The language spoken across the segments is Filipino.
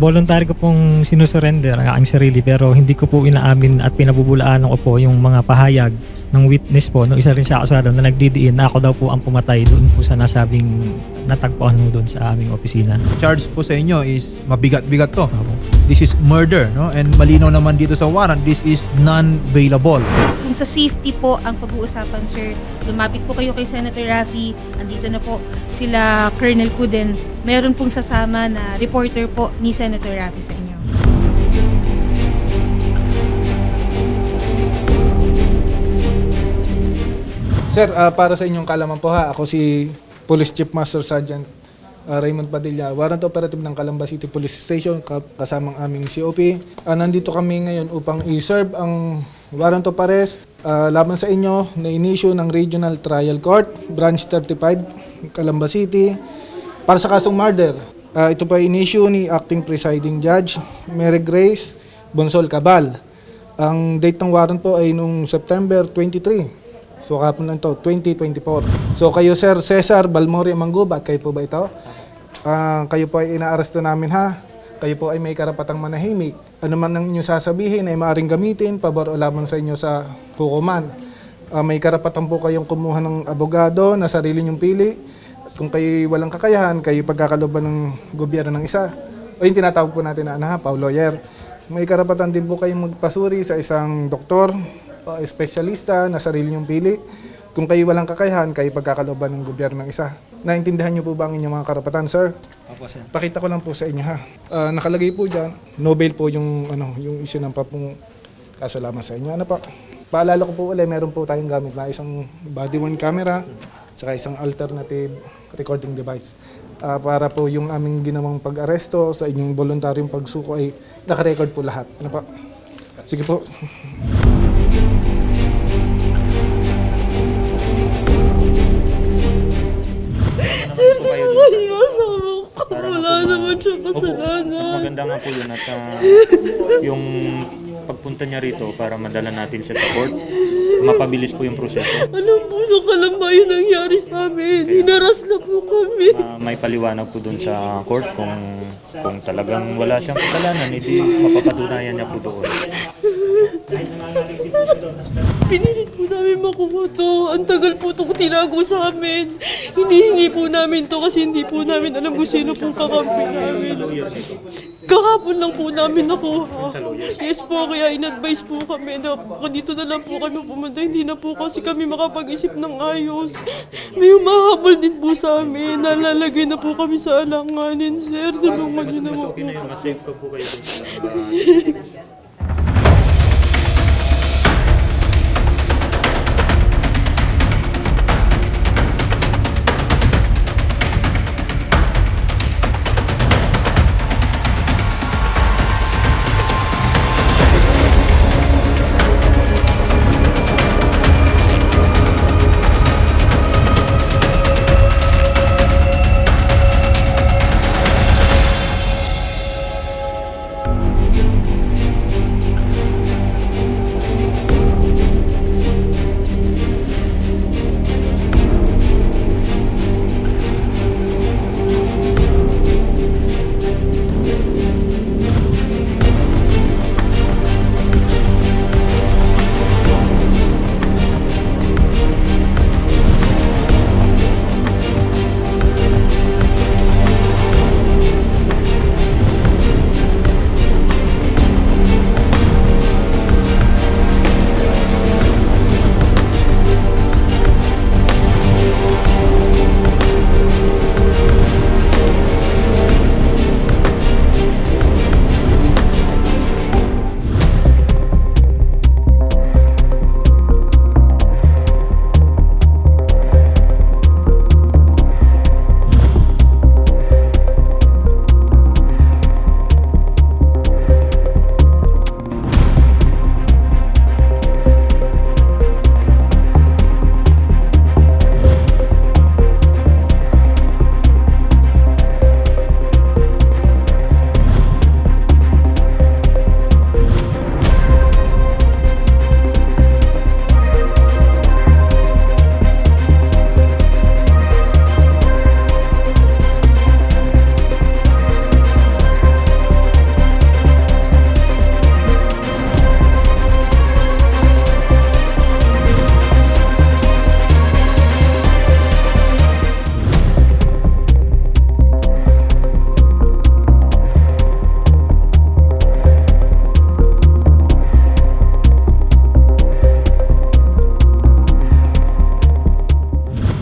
voluntary ko pong sinusurrender ang aking sarili pero hindi ko po inaamin at pinabubulaan ko po yung mga pahayag ng witness po no isa rin sa akusado na nagdidiin na ako daw po ang pumatay doon po sa nasabing natagpuan mo doon sa aming opisina. Charge po sa inyo is mabigat-bigat to. Opo. This is murder, no? And malinaw naman dito sa warrant, this is non-bailable. Kung sa safety po ang pag-uusapan, sir, lumapit po kayo kay Senator Raffy. Andito na po sila Colonel Kuden. Meron pong sasama na reporter po ni Senator Raffy sa inyo. Sir, ah, para sa inyong kalaman po ha, ako si Police Chief Master Sergeant ah, Raymond Padilla, warrant operative ng Calamba City Police Station, ka- kasamang aming COP. Ah, nandito kami ngayon upang i-serve ang warrant of arrest ah, laban sa inyo na inisyu ng Regional Trial Court, Branch 35, Calamba City, para sa kasong murder. Ah, ito pa inisyu ni Acting Presiding Judge Mary Grace Bonsol Cabal. Ang date ng warrant po ay nung September 23. So kapon lang to, 2024. So kayo Sir Cesar Balmori Manggubat, kayo po ba ito? Ah, kayo po ay inaaresto namin ha. Kayo po ay may karapatang manahimik. Ano man ang inyong sasabihin ay maaaring gamitin pabor o laban sa inyo sa hukuman. Ah, may karapatan po kayong kumuha ng abogado na sarili nyong pili. Kung kayo walang kakayahan, kayo pagkakaloban ng gobyerno ng isa. O yung tinatawag po natin na ha, Paul Lawyer. May karapatan din po kayong magpasuri sa isang doktor o espesyalista na sarili niyong pili. Kung kayo walang kakayahan, kayo pagkakaloban ng gobyerno ng isa. Naintindihan niyo po ba ang inyong mga karapatan, sir? Opo, sir. Pakita ko lang po sa inyo ha. Ah, nakalagay po dyan, Nobel po yung, ano, yung isinampa pong kaso lamang sa inyo. Ano pa? Paalala ko po ulit, meron po tayong gamit na isang body worn camera, tsaka isang alternative recording device. Ah, para po yung aming ginawang pag-aresto sa inyong voluntaryong pagsuko ay nakarecord po lahat. Ano pa? Sige po. Sir, di ba kayo asawa ko? Wala naman siya kasalanan. mas maganda nga po yun at ah, yung pagpunta niya rito para madala natin siya sa court, mapabilis po yung proseso. Ano po sa kalamba yung nangyari sa amin? Hinaras na po kami. Ah, may paliwanag po dun sa court kung kung talagang wala siyang kasalanan, edi mapapatunayan niya po doon. Pinilit po namin makuha to. Ang tagal po itong tinago sa amin. Hinihingi po namin to kasi hindi po namin alam kung sino pong kakampi namin. Kahapon lang po namin nakuha. Yes po, kaya in-advise po kami na kung dito na lang po kami pumunta. Hindi na po kasi kami makapag-isip ng ayos. May humahabol din po sa amin. Nalalagay na po kami sa alanganin, sir. Tulungan niyo naman po. Okay na yun, mas safe po kayo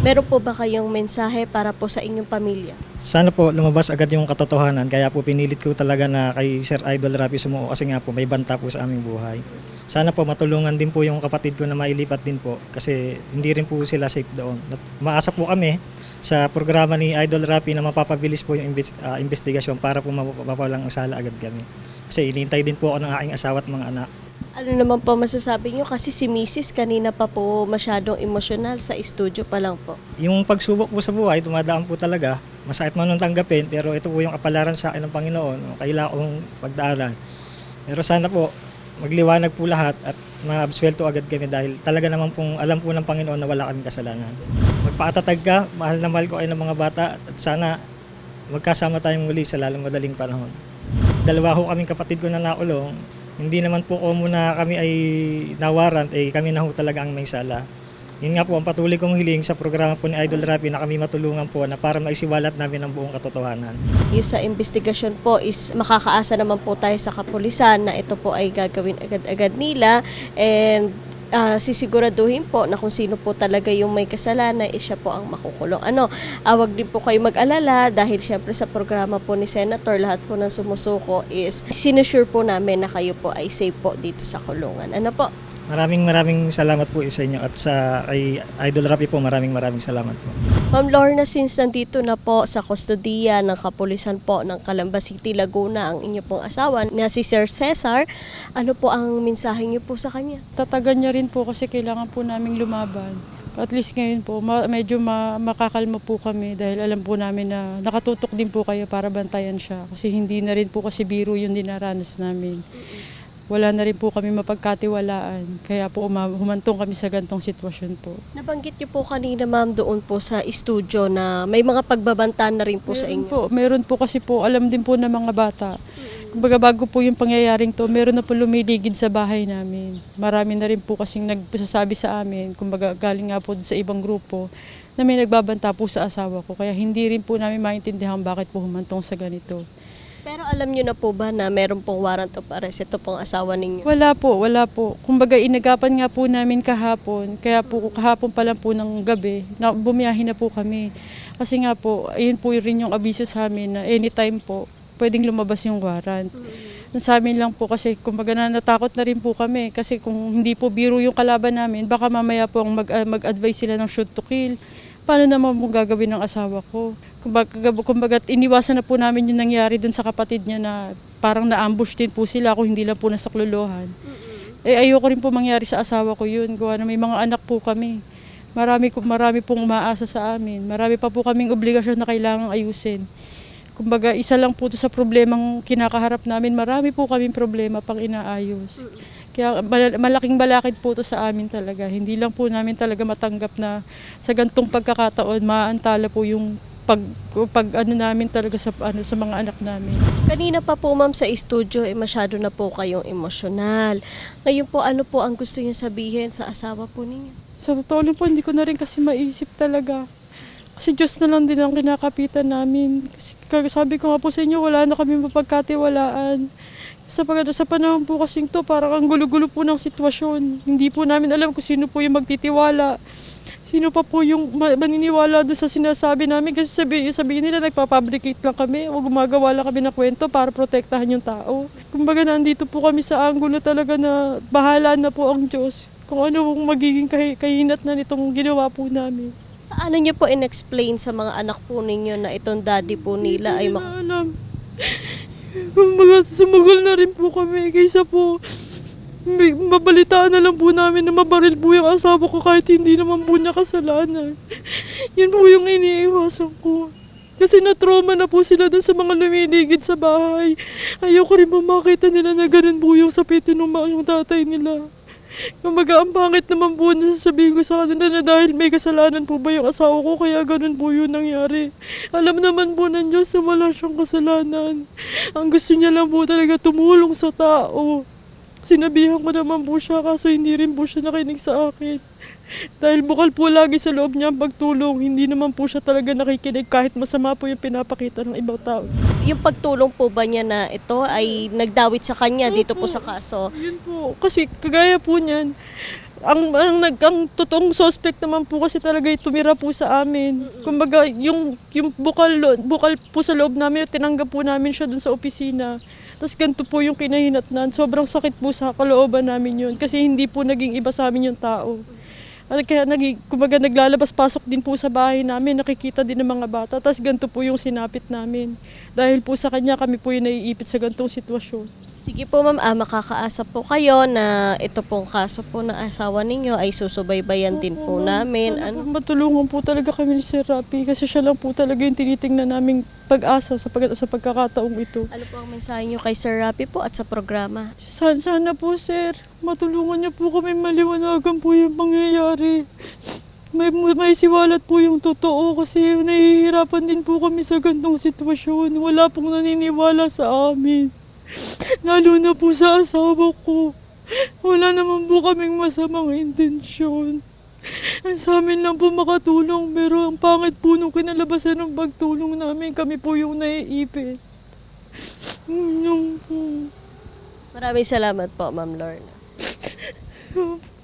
Meron po ba kayong mensahe para po sa inyong pamilya? Sana po lumabas agad yung katotohanan kaya po pinilit ko talaga na kay Sir Idol Rapi sumuo kasi nga po may banta po sa aming buhay. Sana po matulungan din po yung kapatid ko na mailipat din po kasi hindi rin po sila safe doon. At Maasa po kami sa programa ni Idol Rapi na mapapabilis po yung ah, investigasyon para po mapapalang sala agad kami. Kasi inintay din po ako ng aking asawa at mga anak. Ano naman po masasabi nyo? Kasi si Mrs. kanina pa po masyadong emosyonal sa studio pa lang po. Yung pagsubok po sa buhay, dumadaan po talaga. Masakit man nung tanggapin, pero ito po yung kapalaran sa akin ng Panginoon. Kailangan kong pagdaanan. Pero sana po, magliwanag po lahat at maabswelto agad kami dahil talaga naman pong alam po ng Panginoon na wala kaming kasalanan. Magpakatatag ka, mahal na mahal ko kayo ng mga bata at sana magkasama tayong muli sa lalong madaling panahon. Dalawa ho kaming kapatid ko na nakulong. Hindi naman po ko muna kami ay nawarant, eh kami na ho talaga ang may sala. Yun nga po ang patuloy kong hiling sa programa po ni Idol Rapi na kami matulungan po na para maisiwalat namin ang buong katotohanan. Yung sa investigasyon po is makakaasa naman po tayo sa kapulisan na ito po ay gagawin agad-agad nila and ah, sisiguraduhin po na kung sino po talaga yung may kasalanan is siya po ang makukulong. Ano, awag din po kayo mag-alala dahil syempre sa programa po ni Senator lahat po ng sumusuko is sinusure po namin na kayo po ay safe po dito sa kulungan. Ano po? Maraming maraming salamat po sa inyo at sa kay Idol Rapi po maraming maraming salamat po. Ma'am Lorna, since nandito na po sa kustodiya ng kapulisan po ng Calamba City, Laguna ang inyo pong asawa na si Sir Cesar, ano po ang mensahe niyo po sa kanya? Tatagan niya rin po kasi kailangan po naming lumaban. At least ngayon po, ma- medyo ma- makakalma po kami dahil alam po namin na nakatutok din po kayo para bantayan siya. Kasi hindi na rin po kasi biro yung dinaranas namin. Wala na rin po kami mapagkatiwalaan. Kaya po uma- humantong kami sa gantong sitwasyon po. Nabanggit niyo po kanina ma'am doon po sa studio na may mga pagbabantaan na rin po sa meron inyo. Po, meron po kasi po, alam din po ng mga bata. Kumbaga bago po yung pangyayaring to, meron na po lumiligid sa bahay namin. Marami na rin po kasing nagsasabi sa amin, kumbaga galing nga po sa ibang grupo, na may nagbabanta po sa asawa ko. Kaya hindi rin po namin maintindihan bakit po humantong sa ganito. Pero alam niyo na po ba na meron pong warrant of arrest ito pong asawa ninyo? Wala po, wala po. Kumbaga inagapan nga po namin kahapon, kaya po kahapon pa lang po ng gabi, na bumiyahin na po kami. Kasi nga po, ayun po rin yung abiso sa amin na anytime po, pwedeng lumabas yung warrant. Ang Sa amin lang po kasi kumbaga na natakot na rin po kami kasi kung hindi po biro yung kalaban namin, baka mamaya po ang mag, ah, mag-advise sila ng shoot to kill. Paano naman mo gagawin ng asawa ko? Kumbaga, kumbaga iniwasan na po namin yung nangyari dun sa kapatid niya na parang na-ambush din po sila kung hindi lang po nasakluluhan. Eh ayoko rin po mangyari sa asawa ko yun. Gawa na may mga anak po kami. Marami, marami pong umaasa sa amin. Marami pa po kaming obligasyon na kailangang ayusin. Kumbaga, isa lang po to sa problemang kinakaharap namin. Marami po kaming problema pang inaayos. Kaya mal- malaking balakid po to sa amin talaga. Hindi lang po namin talaga matanggap na sa gantong pagkakataon, maantala po yung pag, pag ano namin talaga sa, ano, sa mga anak namin. Kanina pa po ma'am sa studio, eh, masyado na po kayong emosyonal. Ngayon po, ano po ang gusto niyo sabihin sa asawa po ninyo? Sa totoo lang po, hindi ko na rin kasi maisip talaga. Kasi Diyos na lang din ang kinakapitan namin. Kasi sabi ko nga po sa inyo, wala na kami mapagkatiwalaan. Sa, pag, sa panahon po kasing to, parang ang gulo-gulo po ng sitwasyon. Hindi po namin alam kung sino po yung magtitiwala. Sino pa po yung ma- maniniwala doon sa sinasabi namin. Kasi sabi, sabihin nila, nagpapabricate lang kami o gumagawa lang kami ng kwento para protektahan yung tao. Kumbaga, nandito po kami sa angulo talaga na bahala na po ang Diyos. Kung ano ang magiging kahi- kahinat na nitong ginawa po namin. Paano niyo po in-explain sa mga anak po ninyo na itong daddy po nila ay Hindi mak- na alam. Kumbaga, sumugal na rin po kami kaysa po mabalitaan na lang po namin na mabaril po yung asawa ko kahit hindi naman po niya kasalanan. Yun po yung iniiwasan ko. Kasi na-trauma na po sila dun sa mga lumiligid sa bahay. Ayoko rin po makita nila na ganun po yung sapitin ng mga yung tatay nila. Kumbaga, ang pangit naman po na sasabihin ko sa kanila na dahil may kasalanan po ba yung asawa ko, kaya ganun po yun nangyari. Alam naman po ng Diyos na wala siyang kasalanan. Ang gusto niya lang po talaga tumulong sa tao. Sinabihan ko naman po siya kaso hindi rin po siya nakinig sa akin. Dahil bukal po lagi sa loob niya ang pagtulong, hindi naman po siya talaga nakikinig kahit masama po yung pinapakita ng ibang tao. yung pagtulong po ba niya na ito ay nagdawit sa kanya dito po sa kaso? Yun po. Kasi kagaya po niyan, ang, ang, nag, ang totoong suspect naman po kasi talaga yung tumira po sa amin. Kumbaga, yung, yung bukal, bukal po sa loob namin, tinanggap po namin siya dun sa opisina. Tapos ganito po yung kinahinatnan. Sobrang sakit po sa kalooban namin yun. Kasi hindi po naging iba sa amin yung tao. Kaya naging, kumbaga naglalabas-pasok din po sa bahay namin, nakikita din ng mga bata. Tapos ganito po yung sinapit namin. Dahil po sa kanya, kami po yung naiipit sa ganitong sitwasyon. Sige po ma'am, ah, makakaasa po kayo na ito pong kaso po ng asawa ninyo ay susubaybayan din po namin. Ano, matulungan po talaga kami ni Sir Rapi kasi siya lang po talaga yung tinitingnan naming pag-asa sa, pag, sa pagkakataong ito. ano po ang mensahe nyo kay Sir Rapi po at sa programa? Sana, sana po Sir, matulungan niyo po kami maliwanagan po yung pangyayari. May, may siwalat po yung totoo kasi nahihirapan din po kami sa gantong sitwasyon. Wala pong naniniwala sa amin. Lalo na po sa asawa ko. Wala naman po kaming masamang intensyon. Ang sa amin lang po makatulong pero ang pangit po nung kinalabasan ng pagtulong namin, kami po yung naiipit. Yung po. Maraming salamat po, Ma'am Lorna.